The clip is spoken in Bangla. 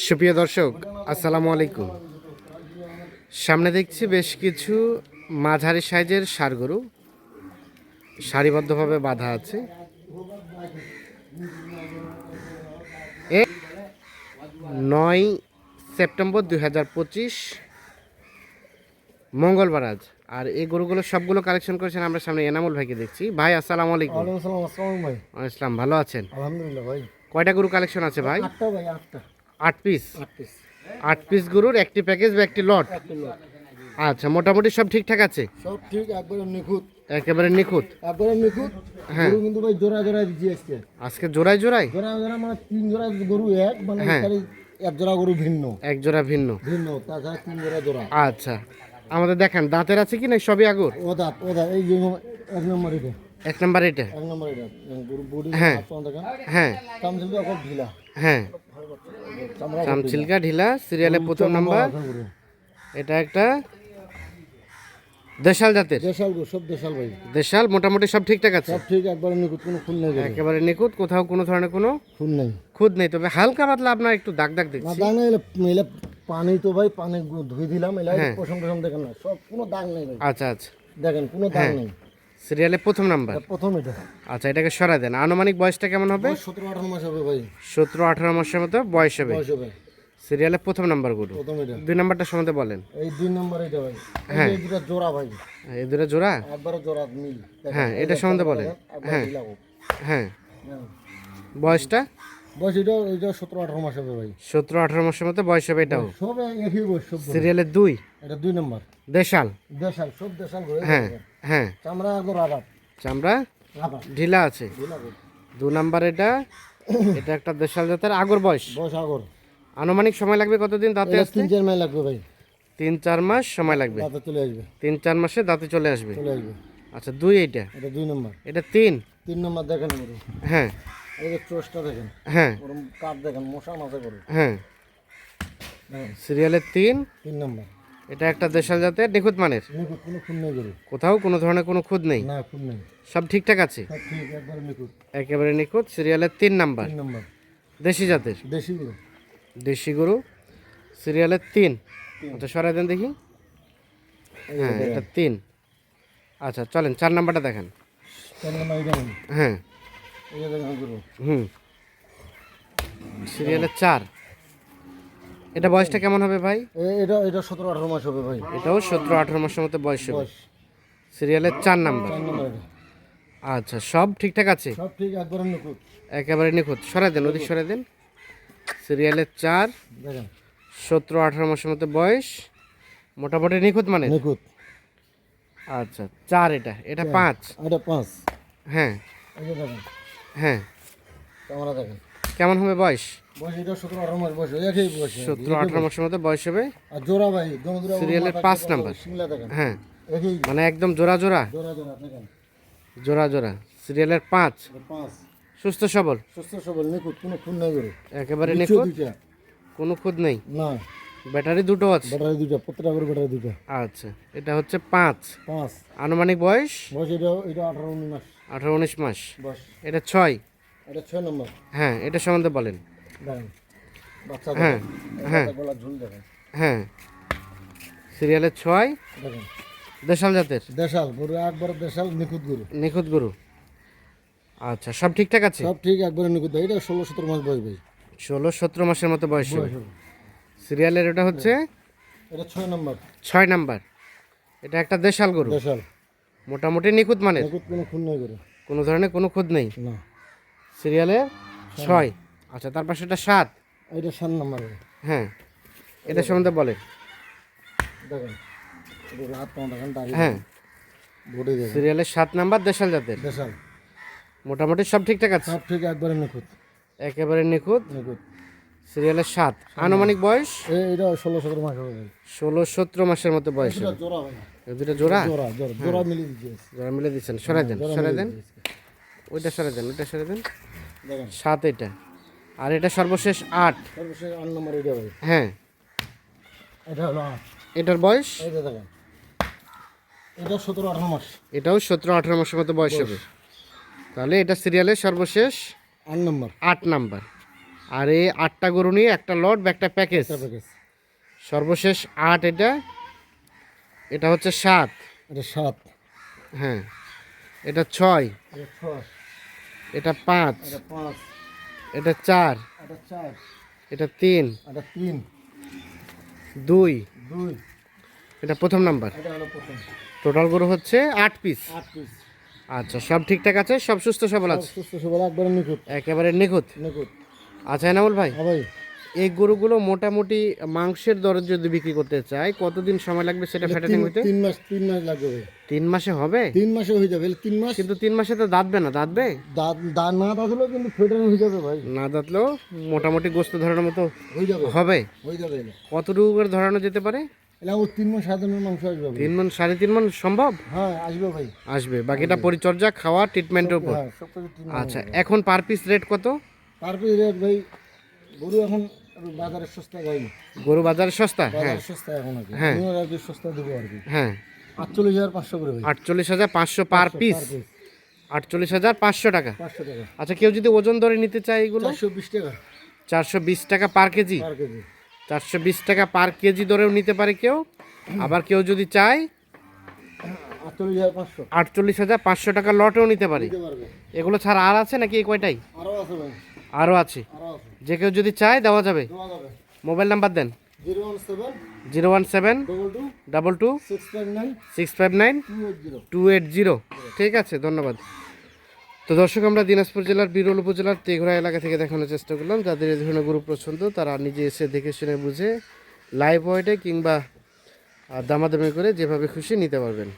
সুপ্রিয় দর্শক আসসালামু আলাইকুম। সামনে দেখছি বেশ কিছু মাঝারি সাইজের ষাড় গরু সারিবদ্ধভাবে বাঁধা আছে। নয় সেপ্টেম্বর দুই হাজার পঁচিশ মঙ্গলবার আজ। আর এই গরুগুলো সবগুলো কালেকশন করেছেন আমরা সামনে এনামুল ভাইকে দেখছি। ভাই আসসালামু আলাইকুম। ওয়ালাইকুম আসসালাম ভাই। ইসলাম ভালো আছেন? আলহামদুলিল্লাহ ভাই। কয়টা গরু কালেকশন আছে ভাই? আটটা ভাই আটটা। আট পিস আট পিস গরুর একটি প্যাকেজ বা একটি লট আচ্ছা মোটামুটি সব ঠিকঠাক আছে? সব ঠিক একবারে নিখুঁত। একেবারে নিখুঁত? একবারে নিখুঁত। হ্যাঁ। কিন্তু ভাই জোড়া জোড়া দিচ্ছি আজকে। আজকে জোড়ায় জোড়ায়? জোড়া জোড়া মানে তিন জোড়া গরু এক মানে হ্যাঁ। এক জোড়া গরু ভিন্ন। এক জোড়া ভিন্ন। ভিন্ন তাছাড়া তিন জোড়া জোড়া। আচ্ছা আমাদের দেখেন দাঁতের আছে কি না সবই আগর? ও দাঁত ও দাঁত এই এক নম্বর এটা। এক নাম্বার এটা। এক নম্বর এটা। গরু বডি হ্যাঁ। হ্যাঁ চামচিলটা অকল ঢিলা। হ্যাঁ। চামচিলকা ঢিলা সিরিয়ালে প্রথম নাম্বার। এটা একটা দেশাল জাতের। দেশাল গরু সব দেশাল ভাই। দেশাল মোটামুটি সব ঠিকঠাক আছে? সব ঠিক একবারে নিখুঁত কোনো খুন নেই একেবারে নিখুঁত কোথাও কোনো ধরনের কোনো খুন নেই। খুদ নেই। তবে হালকা পাতলা আপনার একটু দাগ দাগ দেখছি। দাগ নেই এলে- পানি তো ভাই পানি গু- ধুই দিলাম এলে হ্যাঁ। পশম টসম দেখেন না সব কোনো দাগ নেই ভাই। আচ্ছা আচ্ছা। দেখেন কোনো দাগ নেই। সিরিয়ালে প্রথম নাম্বার? প্রথম এটা। আচ্ছা এটাকে সরা দেন। আনুমানিক বয়সটা কেমন হবে? সতেরো আঠারো মাস হবে ভাই। সতেরো আঠারো মাসের মতো বয়স হবে। সিরিয়ালে প্রথম নাম্বারগুলো দুই নাম্বারটা সম্বন্ধে বলেন। এই দুই নাম্বার এটা ভাই। হ্যাঁ। এই দুটো জোড়া ভাই। এই দুটো জোড়া? একবার জোড়া মিল। হ্যাঁ, এটা সম্বন্ধে বলেন। হ্যাঁ। হ্যাঁ। হ্যাঁ। বয়সটা? বয়স এটা এটা সতেরো আঠারো মাস হবে ভাই। সতেরো আঠারো মাসের মতো বয়স হবে এটাও? সব একই বয়স সব সিরিয়ালের দুই? এটা দুই নম্বর। দেশাল? দেশাল সব দেশাল করে হ্যাঁ হ্যাঁ। চামড়া একদম রাবার। চামড়া? ঢিলা আছে। দু নাম্বার এটা? এটা একটা দেশাল জাতের আগর বয়স। বয়স আগর। আনুমানিক সময় লাগবে কতদিন দাঁতে আসতে? তিন চার মাইল লাগবে ভাই। তিন চার মাস সময় লাগবে। রাতে চলে আসবে। তিন চার মাসে দাঁতে চলে আসবে। চলে আসবে। আচ্ছা দুই এইটা? এটা দুই নম্বর। এটা তিন? তিন নম্বর দেখেন হ্যাঁ। এই যে চোষটা দেখেন হ্যাঁ। কাঠ দেখেন মশা গরু হ্যাঁ। সিরিয়ালের তিন। তিন নম্বর। এটা একটা দেশাল জাতের নিখুঁত মানের? কোনো খুন নেই গরু কোথাও কোনো ধরনের কোনো নেই? না খুন নেই। সব ঠিকঠাক আছে? ঠিক একবারে নিখুঁত। একেবারে নিখুঁত সিরিয়ালের তিন নাম্বার। তিন নম্বর। দেশি জাতের? দেশি গরু। দেশি গরু সিরিয়ালের তিন। আচ্ছা সরাই দেন দেখি। হ্যাঁ এটা তিন। আচ্ছা চলেন চার নাম্বারটা দেখেন। হ্যাঁ। হুম। সিরিয়ালের চার। এটা বয়সটা কেমন হবে ভাই? এটা এটা সতেরো আঠারো মাস হবে ভাই। এটাও সতেরো আঠারো মাসের মতো বয়স হবে। বয়স। সিরিয়ালের চার নাম্বার। আচ্ছা সব ঠিকঠাক আছে? সব ঠিক একবারে নিখুঁত। একেবারে নিখুঁত। সরাই দেন ওদিক সরাই দেন। সিরিয়ালের চার সতেরো আঠারো মাসের মতো বয়স। মোটামুটি নিখুঁত মানে? নিখুঁত। আচ্ছা চার এটা। এটা পাঁচ। এটা পাঁচ। হ্যাঁ। হ্যাঁ। ক্যামেরা দেখেন। কেমন হবে বয়স? বয়স এটা সতেরো আঠারো মাস বয়স একই বয়স। সতেরো আঠারো মাসের মতো বয়স হবে। আর জোড়া ভাই সিরিয়ালের পাঁচ নাম্বার। হ্যাঁ। মানে একদম জোড়া জোড়া? জোড়া জোড়া সিরিয়ালের পাঁচ? সুস্থ সবল? সুস্থ সবল নিখুঁত কোনো খুন নাই একেবারে নিখুঁত? কোনো খুদ নেই? না। ব্যাটারি দুটো আছে? ব্যাটারি দুটো প্রত্যেকটা করে ব্যাটারি দুটো। আচ্ছা এটা হচ্ছে পাঁচ। পাঁচ। আনুমানিক বয়স? বয়স এটা এটা আঠারো উনিশ মাস। আঠারো উনিশ মাস। বয়স। এটা ছয়? এটা ছয় নম্বর। হ্যাঁ এটা সম্বন্ধে বলেন। বাচ্চা হ্যাঁ, হ্যাঁ। হ্যাঁ। সিরিয়ালের ছয়? দেশাল জাতের? দেশাল গরু একবার দেশাল নিখুঁত গরু। নিখুঁত গরু। আচ্ছা সব ঠিকঠাক আছে? সব ঠিক একবারে নিখুঁত। এটা ষোলো সতেরো মাস বয়স ভাই। ষোলো সতেরো মাসের মতো বয়স সিরিয়ালের এটা হচ্ছে এটা ছয় নম্বর। ছয় নাম্বার। এটা একটা দেশাল গরু। দেশাল। মোটামুটি নিখুঁত নিখুঁত কোনো খুন নাই গরু। কোনো ধরনের কোনো খুঁত নেই। না। সিরিয়ালে ছয় আচ্ছা তার পাশে এটা সাত। এটা সাত নম্বর হ্যাঁ এটা সম্বন্ধে বলে দেখেন। এটা হাত পা দেখেন দাঁড়িয়ে হ্যাঁ। বডি দেখেন। সিরিয়ালের সাত নাম্বার দেশাল জাতের। দেশাল। মোটামুটি সব ঠিকঠাক আছে? সব ঠিক একবারে নিখুঁত। একেবারে নিখুঁত। নিখুঁত। সিরিয়ালের সাত। আনুমানিক বয়স? এটা ষোলো সতেরো মাস হবে। ষোলো সতেরো মাসের মতো বয়স এটা দুটো জোড়া? জোড়া জোড়া জোড়া জোড়া মিলে দিচ্ছেন। সরাই দেন সরাই দেন। ওইটা সরাই দেন ওইটা সরাই দেন। সাত এটা। আর এটা সর্বশেষ আট। সর্বশেষ আট নম্বর এটা ভাই। হ্যাঁ। এটা হলো এটার বয়স? এইটা দেখেন। এটা সতেরো আঠারো মাস। এটাও সতেরো আঠারো মাসের মতো বয়স। হবে। তাহলে এটা সিরিয়ালের সর্বশেষ আট নম্বর। আট নাম্বার। আর এই আটটা গরু নিয়ে একটা লট বা একটা প্যাকেজ। সর্বশেষ আট এটা। এটা হচ্ছে সাত। এটা সাত। হ্যাঁ। এটা ছয়। এটা এটা পাঁচ। এটা চার। এটা তিন। এটা তিন। দুই। দুই। এটা প্রথম নাম্বার। টোটাল গরু হচ্ছে আট পিস আট পিস আচ্ছা সব ঠিকঠাক আছে? সব সুস্থ সবল আছে? সুস্থ সবল একবারে নিখুঁত। একেবারে নিখুঁত। নিখুঁত। আচ্ছা এনামুল ভাই। হ্যাঁ ভাই। এই গরুগুলো মোটামুটি মাংসের দরে যদি বিক্রি করতে চাই কতদিন সময় লাগবে সেটা ফ্যাটানিং হইতে? তিন মাস তিন মাস লাগবে তিন মাসে হবে? তিন মাসে হয়ে যাবে তিন মাস কিন্তু তিন মাসে তো দাঁতবে না দাঁতবে? দাঁত না দাঁত হলেও কিন্তু ফেটানো হয়ে যাবে ভাই। না দাঁতলেও মোটামুটি গোস্ত ধরানোর মতো হয়ে যাবে। হবে? হয়ে যাবে। কতটুকু করে ধরানো যেতে পারে? তিন মাস আসবে তিন মন সাড়ে তিন মন সম্ভব? হ্যাঁ আসবে ভাই। আসবে। বাকিটা পরিচর্যা খাওয়া ট্রিটমেন্টের উপর। হ্যাঁ আচ্ছা এখন পার পিস রেট কত? তারপরে রেট ভাই গরু এখন বাজারে সস্তা ভাই গরু বাজারে সস্তা? হ্যাঁ। সস্তা এখন আর কি হ্যাঁ। আমিও আর কি সস্তা দেবো আর কি। হ্যাঁ। আটচল্লিশ হাজার পাঁচশো করে ভাই। আটচল্লিশ হাজার পাঁচশো পার পিস? আটচল্লিশ হাজার পাঁচশো টাকা? পাঁচশো টাকা। আচ্ছা কেউ যদি ওজন ধরে নিতে চায় এগুলো? চারশো বিশ টাকা। চারশো বিশ টাকা পার কেজি? পার কেজি। চারশো বিশ টাকা পার কেজি ধরেও নিতে পারে কেউ? আবার কেউ যদি চায়? আটচল্লিশ হাজার পাঁচশো। টাকা লটেও নিতে পারে। এগুলো ছাড়া আর আছে নাকি এই কয়টাই? আরও আছে ভাই। আরও আছে। যে কেউ যদি চায় দেওয়া যাবে। মোবাইল নাম্বার দেন। Zero one seven double two six five nine two eight zero ঠিক আছে ধন্যবাদ। তো দর্শক আমরা দিনাজপুর জেলার বিরল উপজেলার তেঘরা এলাকা থেকে দেখানোর চেষ্টা করলাম। যাদের এই ধরনের গরু পছন্দ তারা নিজে এসে দেখে শুনে বুঝে লাইভ ওয়েটে কিংবা দামাদামি করে যেভাবে খুশি নিতে পারবেন।